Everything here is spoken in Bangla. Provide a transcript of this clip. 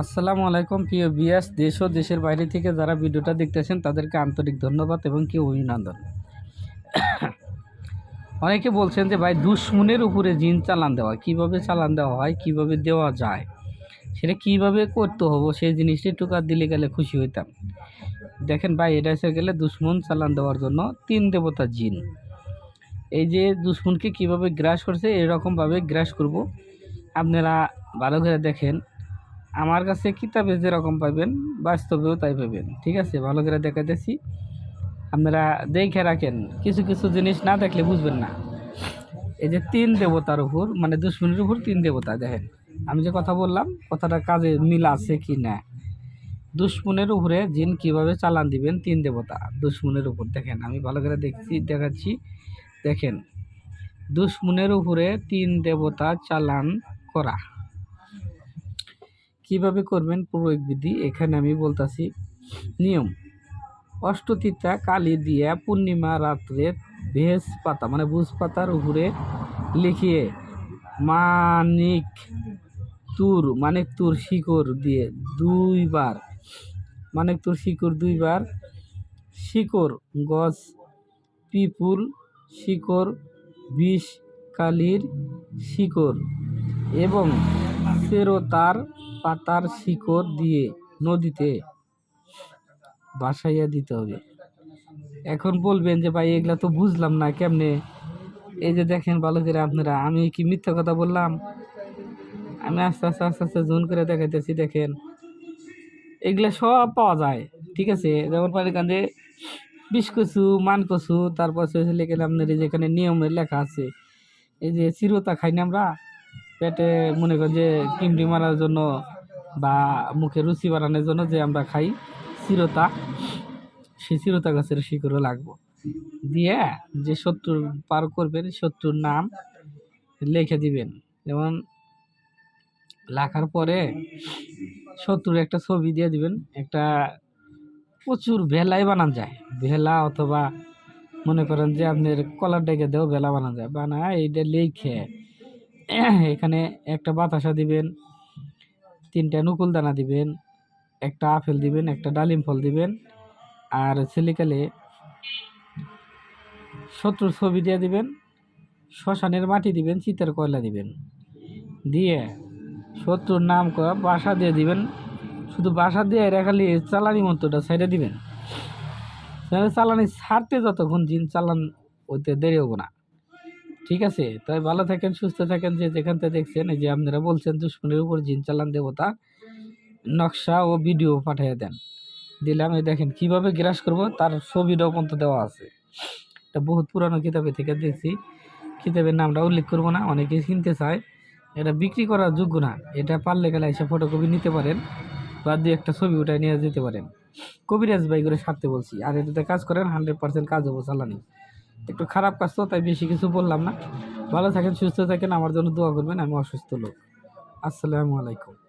আসসালামু আলাইকুম, প্রিয় বিয়াস দেশ ও দেশের বাইরে থেকে যারা ভিডিওটা দেখতেছেন, তাদেরকে আন্তরিক ধন্যবাদ এবং কি অভিনন্দন। অনেকে বলছেন যে, ভাই, দুশ্মনের উপরে জিন চালান দেওয়া, কীভাবে চালান দেওয়া হয়, কীভাবে দেওয়া যায়, সেটা কীভাবে করতে হব, সেই জিনিসটি টুকার দিলে গেলে খুশি হইতাম। দেখেন ভাই, এটা এসে গেলে দুশ্মন চালান দেওয়ার জন্য তিন দেবতা জিন। এই যে দুশ্মনকে কীভাবে গ্রাস করছে, এরকমভাবে গ্রাস করব। আপনারা ভালো করে দেখেন আমার কাছে কিতাবে যেরকম পাবেন, বাস্তবেও তাই পাবেন। ঠিক আছে? ভালো করে দেখাতেছি আপনারা দেখে রাখেন, কিছু কিছু জিনিস না দেখলে বুঝবেন না। এই যে তিন দেবতার উপর মানে দুশ্মনের উপর তিন দেবতা, দেখেন। আমি যে কথা বললাম কথাটা কাজে মিল আছে কি না? দুশ্মনের উপরে জিন কীভাবে চালান দিবেন? তিন দেবতা দুশ্মনের উপর, দেখেন। আমি ভালো করে দেখছি, দেখাচ্ছি। দেখেন, দুশ্মনের উপরে তিন দেবতা চালান করা। কীভাবে করবেন বিধি এখানে আমি বলতাছি নিয়ম। অষ্টতিতা কালি দিয়া পূর্ণিমা রাত্রে ভেজ পাতা মানে বুঝ পাতার উপরে লিখিয়ে মানিক তুর মানিক তুর শিকড় দিয়ে দুইবার, মানিক তুর শিকড় দুইবার, শিকড়, গছ, পিপুল, শিকড়, বিষ, কালির শিকড় এবং ফেরোতার পাতার শিকড় দিয়ে নদীতে বাসাইয়া দিতে হবে। এখন বলবেন যে, ভাই, এগুলা তো বুঝলাম না, কেমনে? এই যে দেখেন, ভালো করে আপনারা, আমি কি মিথ্যা কথা বললাম? আমি আস্তে আস্তে আস্তে আস্তে জোন করে দেখাইতেছি, দেখেন। এগুলা সব পাওয়া যায়, ঠিক আছে? যেমন পানি কান্দে বিষ কচু মান কচু তারপর লেখেন আপনার এই যেখানে নিয়মের লেখা আছে। এই যে চিরতা খাই না আমরা, পেটে মনে করেন যে কিমটি মারার জন্য বা মুখে রুচি বাড়ানোর জন্য যে আমরা খাই চিরতা সেই চিরতা গাছের শিকড়ও লাগবো। দিয়ে যে শত্রুর পার করবেন, শত্রুর নাম লিখে দিবেন। যেমন লেখার পরে শত্রুর একটা ছবি দিয়ে দিবেন, একটা প্রচুর ভেলাই বানান যায়। ভেলা অথবা মনে করেন যে আপনার কলার ডেকে দেও ভেলা বানান যায়। বানা এইটা লিখে এখানে একটা বাতাসা দিবেন তিনটা নকুল দানা দিবেন, একটা আপেল দিবেন, একটা ডালিম ফল দিবেন, আর ছেলেকালে শত্রুর ছবি দিয়ে দিবেন, শ্মশানের মাটি দিবেন, চিতার কয়লা দিবেন। দিয়ে শত্রুর নাম করা বাসা দিয়ে দিবেন, শুধু বাসা দিয়ে খালি চালানি মন্ত্রটা সাইডে দিবেন। চালানি ছাড়তে যতক্ষণ জিন চালান ওইতে দেরি হব না। ঠিক আছে? তাই ভালো থাকেন, সুস্থ থাকেন, যে যেখান থেকে দেখছেন, এই যে আপনারা বলছেন দুশ্মনের উপর জিন চালান দেবতা, নকশা ও ভিডিও পাঠিয়ে দেন। দিলাম এই দেখেন কীভাবে গ্রাস করব, তার ছবিটাও পর্যন্ত দেওয়া আছে। এটা বহুত পুরানো কিতাবে থেকে দেখছি। কিতাবের নামটা উল্লেখ করব না, অনেকেই কিনতে চায়। এটা বিক্রি করার যোগ্য না, এটা পারলে গেলে এসে ফটোকপি নিতে পারেন বা দু একটা ছবি উঠায় নিয়ে যেতে পারেন। কবিরাজ বাই করে সারতে বলছি, আর এটাতে কাজ করেন হান্ড্রেড পার্সেন্ট কাজ হব চালানি। একটু খারাপ কাজ তো, তাই বেশি কিছু বললাম না। ভালো থাকেন, সুস্থ থাকেন, আমার জন্য দোয়া করবেন, আমি অসুস্থ লোক। আসসালামু আলাইকুম।